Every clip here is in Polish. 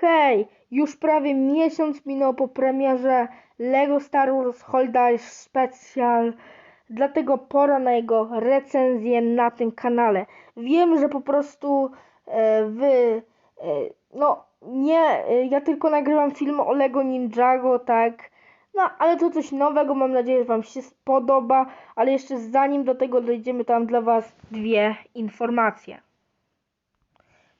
Hej, już prawie miesiąc minął po premierze Lego Star Wars Holiday Special, dlatego pora na jego recenzję na tym kanale. Wiem, że po prostu e, wy, e, no nie, e, ja tylko nagrywam film o Lego Ninjago, tak, no ale to coś nowego, mam nadzieję, że wam się spodoba, ale jeszcze zanim do tego dojdziemy, tam dla was dwie informacje.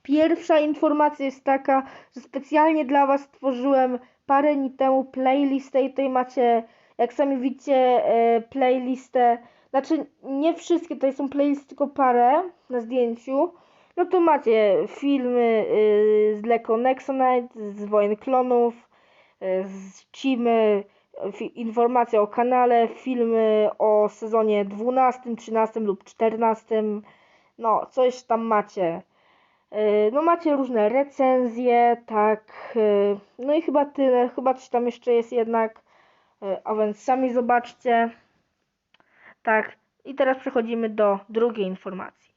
Pierwsza informacja jest taka, że specjalnie dla Was stworzyłem parę dni temu playlistę i tutaj macie, jak sami widzicie, e, playlistę, znaczy nie wszystkie, tutaj są playlisty, tylko parę na zdjęciu. No to macie filmy y, z Lego Nexonite, z Wojen Klonów, y, z Cimy, fi- informacje o kanale, filmy o sezonie 12, 13 lub 14. No, coś tam macie. Yy, No macie różne recenzje, tak. yy, No i chyba tyle. Chyba coś tam jeszcze jest jednak. Yy, A więc sami zobaczcie. Tak. I teraz przechodzimy do drugiej informacji.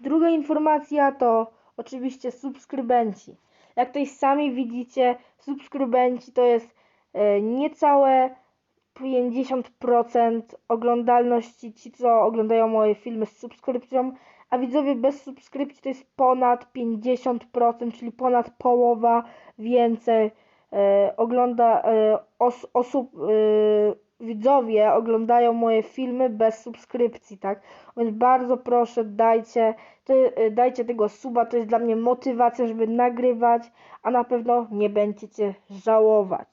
Druga informacja to oczywiście subskrybenci. Jak tutaj sami widzicie, subskrybenci to jest niecałe 50% oglądalności ci, co oglądają moje filmy z subskrypcją, a widzowie bez subskrypcji to jest ponad 50%, czyli ponad połowa więcej e, ogląda e, os, osób, e, widzowie oglądają moje filmy bez subskrypcji, tak? Więc bardzo proszę dajcie, to, e, dajcie tego suba, to jest dla mnie motywacja, żeby nagrywać, a na pewno nie będziecie żałować.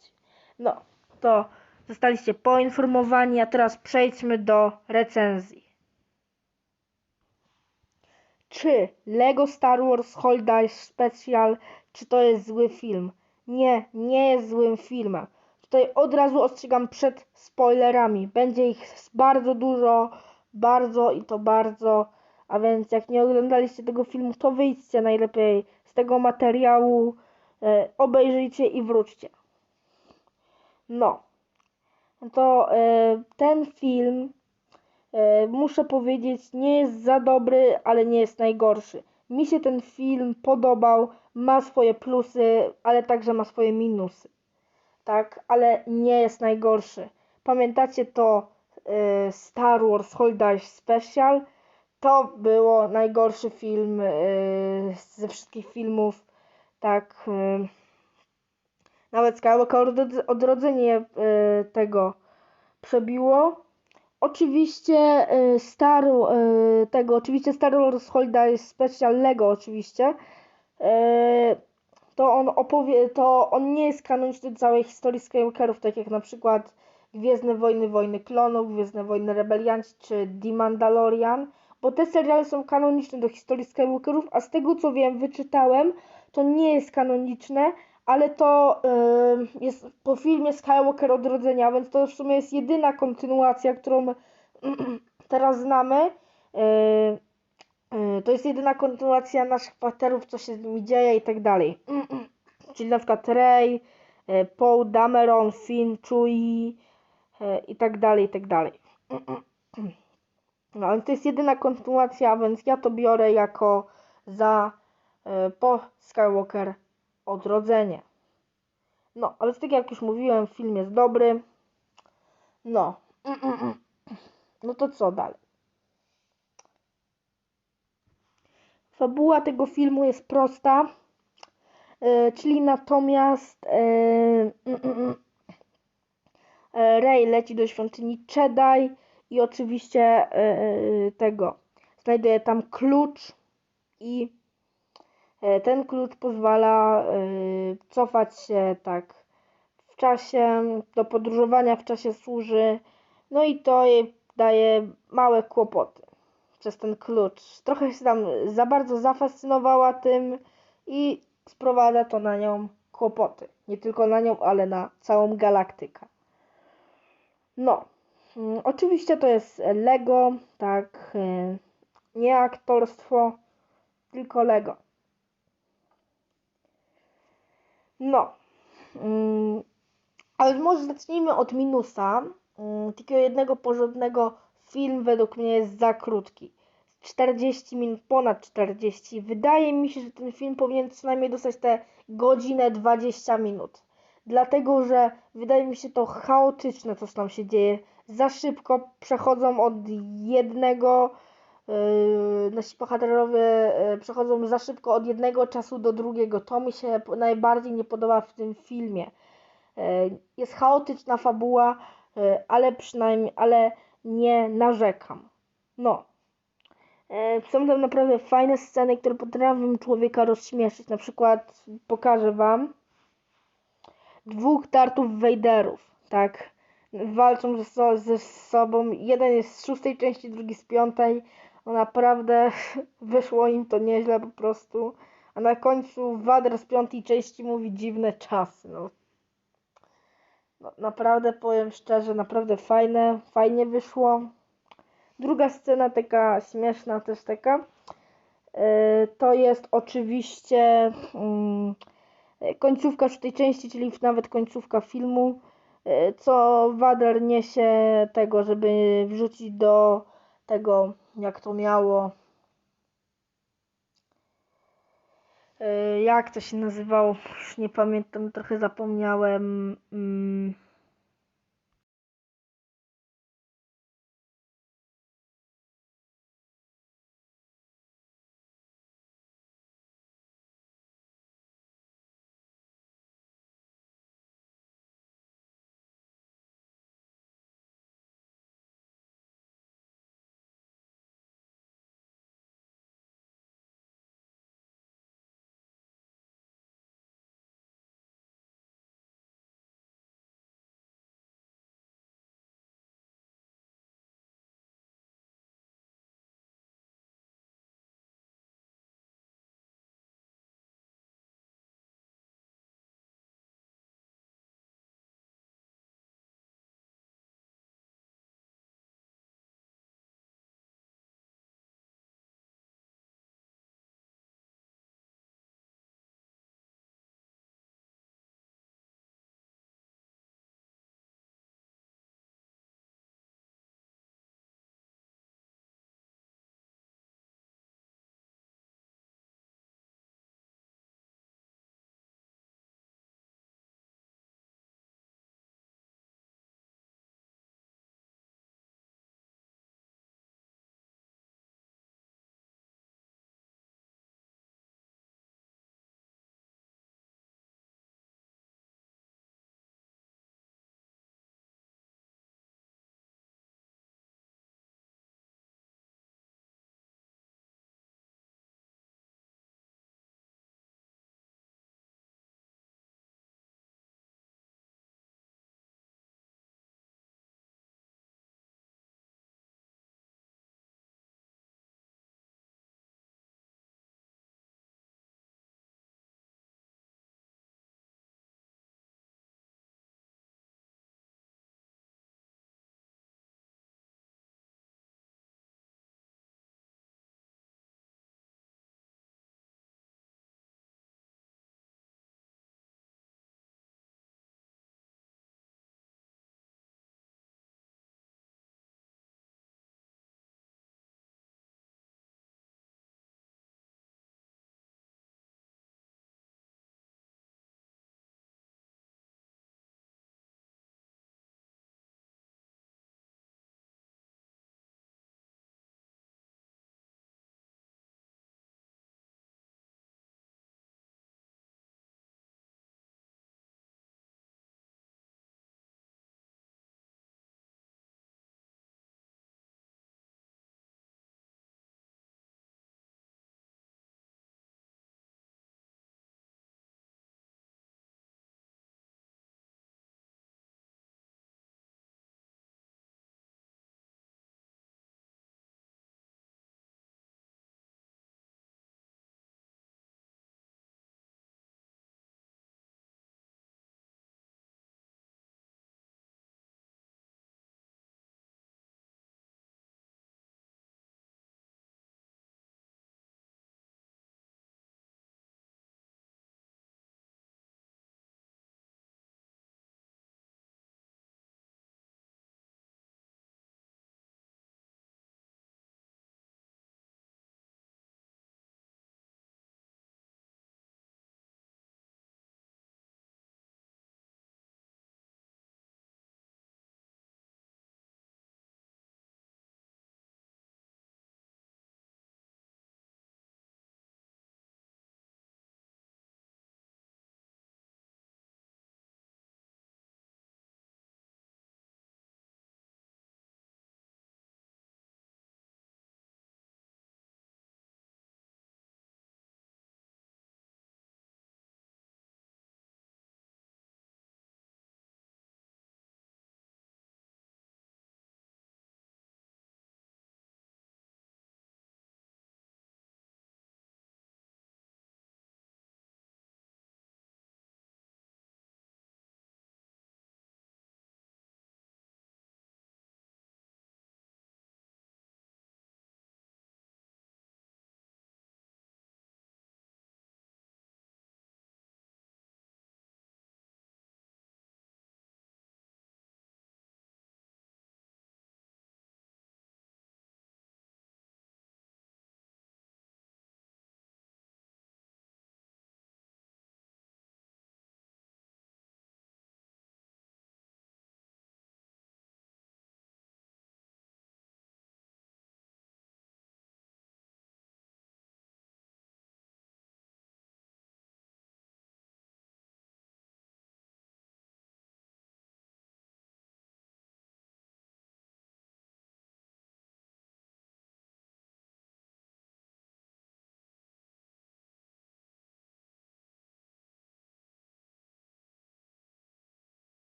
No, to zostaliście poinformowani, a teraz przejdźmy do recenzji. Czy Lego Star Wars Holiday Special, czy to jest zły film? Nie, nie jest złym filmem. Tutaj od razu ostrzegam przed spoilerami. Będzie ich bardzo dużo, bardzo i to bardzo. A więc jak nie oglądaliście tego filmu, to wyjdźcie najlepiej z tego materiału, e, obejrzyjcie i wróćcie. No, to e, ten film muszę powiedzieć, nie jest za dobry, ale nie jest najgorszy. Mi się ten film podobał, ma swoje plusy, ale także ma swoje minusy. Tak, ale nie jest najgorszy. Pamiętacie to e, Star Wars Holiday Special? To było najgorszy film e, ze wszystkich filmów. Tak, e, nawet Skywalker Odrodz- Odrodzenie e, tego przebiło. Oczywiście y, Star y, tego, oczywiście Star Wars Holiday Special Lego oczywiście. Y, to on opowie, to on nie jest kanoniczny całej historii Skywalkerów, tak jak na przykład Gwiezdne Wojny, Wojny Klonów, Gwiezdne Wojny Rebelianci czy The Mandalorian, bo te seriale są kanoniczne do historii Skywalkerów, a z tego co wiem, wyczytałem, to nie jest kanoniczne, ale to y, jest po filmie Skywalker Odrodzenia, więc to w sumie jest jedyna kontynuacja, którą teraz znamy. Y, y, to jest jedyna kontynuacja naszych bohaterów, co się z nimi dzieje i tak dalej. Czyli na przykład Rey, y, Poe, Dameron, Finn, Chewie y, i tak dalej, i tak dalej. No, ale to jest jedyna kontynuacja, więc ja to biorę jako za po Skywalker odrodzenie. No, ale tak jak już mówiłem, film jest dobry. No. No to co dalej? Fabuła tego filmu jest prosta, e, czyli natomiast e, e, Rey leci do świątyni Jedi i oczywiście tego znajduje tam klucz i Ten klucz pozwala y, cofać się tak w czasie, do podróżowania w czasie służy, no i to jej daje małe kłopoty przez ten klucz. Trochę się tam za bardzo zafascynowała tym i sprowadza to na nią kłopoty. Nie tylko na nią, ale na całą galaktykę. No, mm, oczywiście to jest Lego, tak, y, nie aktorstwo, tylko Lego. No. Mm, ale może zacznijmy od minusa. Mm, takiego jednego porządnego film według mnie jest za krótki. 40 minut, ponad 40. Wydaje mi się, że ten film powinien co najmniej dostać te godzinę 20 minut. Dlatego, że wydaje mi się to chaotyczne, co tam się dzieje. Za szybko przechodzą od jednego, nasi bohaterowie yy, przechodzą za szybko od jednego czasu do drugiego. To mi się najbardziej nie podoba w tym filmie. Yy, jest chaotyczna fabuła, yy, ale przynajmniej, ale nie narzekam. No. Są tam naprawdę fajne sceny, które potrafią człowieka rozśmieszyć. Na przykład pokażę wam dwóch Darthów Vaderów, tak? Walczą ze, ze sobą. Jeden jest z szóstej części, drugi z piątej. No naprawdę wyszło im to nieźle po prostu. A na końcu Vader z piątej części mówi dziwne czasy. No. No, naprawdę powiem szczerze, naprawdę fajne, fajnie wyszło. Druga scena, taka śmieszna też taka, e, to jest oczywiście mm, końcówka tej części, czyli nawet końcówka filmu, e, co Wader niesie tego, żeby wrzucić do tego, jak to miało, e, jak to się nazywało, już nie pamiętam, trochę zapomniałem. Mm,